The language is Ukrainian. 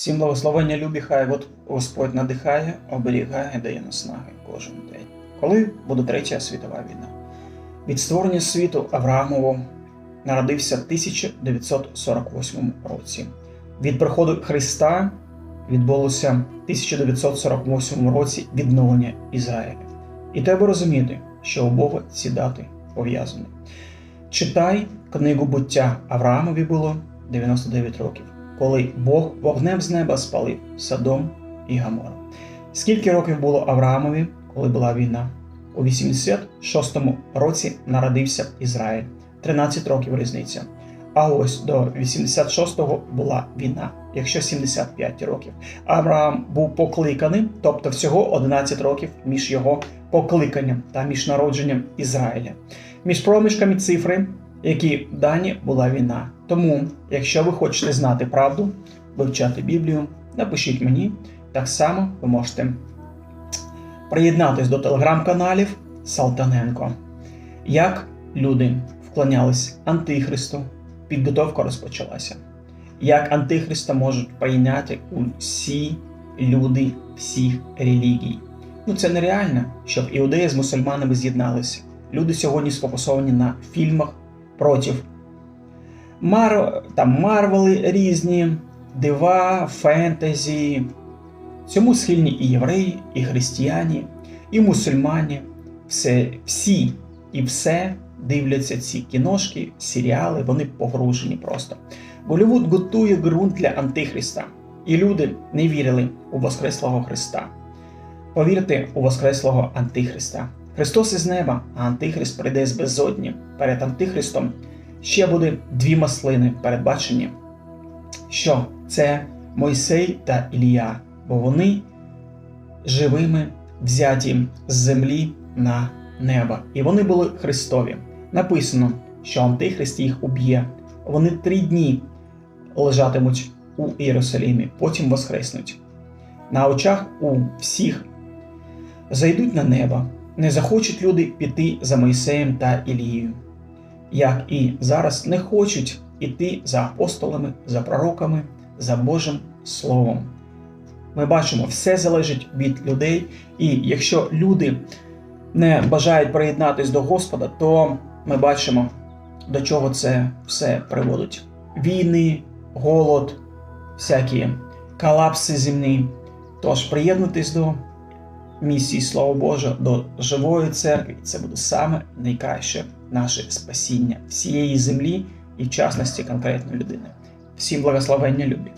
Всім благословення любі, хай от Господь надихає, оберігає, дає наснаги кожен день. Коли буде Третя світова війна? Від створення світу Авраамово народився в 1948 році. Від приходу Христа відбулося в 1948 році відновлення Ізраїля. І треба розуміти, що Бога ці дати пов'язані. Читай книгу буття Авраамові було 99 років, коли Бог вогнем з неба спалив Содом і Гамора. Скільки років було Авраамові, коли була війна? У 86-му році народився Ізраїль, 13 років різниця. А ось до 86-го була війна, якщо 75 років. Авраам був покликаний, тобто всього 11 років між його покликанням та між народженням Ізраїля. Між проміжками цифри, які дані була війна. Тому, якщо ви хочете знати правду, вивчати Біблію, напишіть мені. Так само ви можете приєднатись до телеграм-каналів Салтаненко. Як люди вклонялись Антихристу, підготовка розпочалася. Як Антихриста можуть прийняти усі люди всіх релігій. Ну це нереально, щоб іудеї з мусульманами з'єдналися. Люди сьогодні сфокусовані на фільмах проти Мар... там Марвели різні, дива, фентезі. Цьому схильні і євреї, і християні, і мусульмані. Все, всі і все дивляться ці кіношки, серіали, вони погружені просто. Голівуд готує ґрунт для Антихриста, і люди не вірили у Воскреслого Христа. Повірте у Воскреслого Антихриста. Христос із неба, а Антихрист прийде з безодні. Перед Антихристом ще буде дві маслини передбачені, що це Мойсей та Ілія, бо вони живими взяті з землі на небо. І вони були Христові. Написано, що Антихрист їх уб'є. Вони три дні лежатимуть у Єрусалимі, потім воскреснуть. На очах у всіх зайдуть на небо. Не захочуть люди піти за Мойсеєм та Ілією, як і зараз не хочуть іти за апостолами, за пророками, за Божим Словом. Ми бачимо, все залежить від людей, і якщо люди не бажають приєднатись до Господа, то ми бачимо, до чого це все приводить: війни, голод, всякі колапси земні. Тож приєднуйтесь до місії Слова Боже, до живої церкви, і це буде саме найкраще наше спасіння всієї землі і в частності конкретної людини. Всім благословення любі!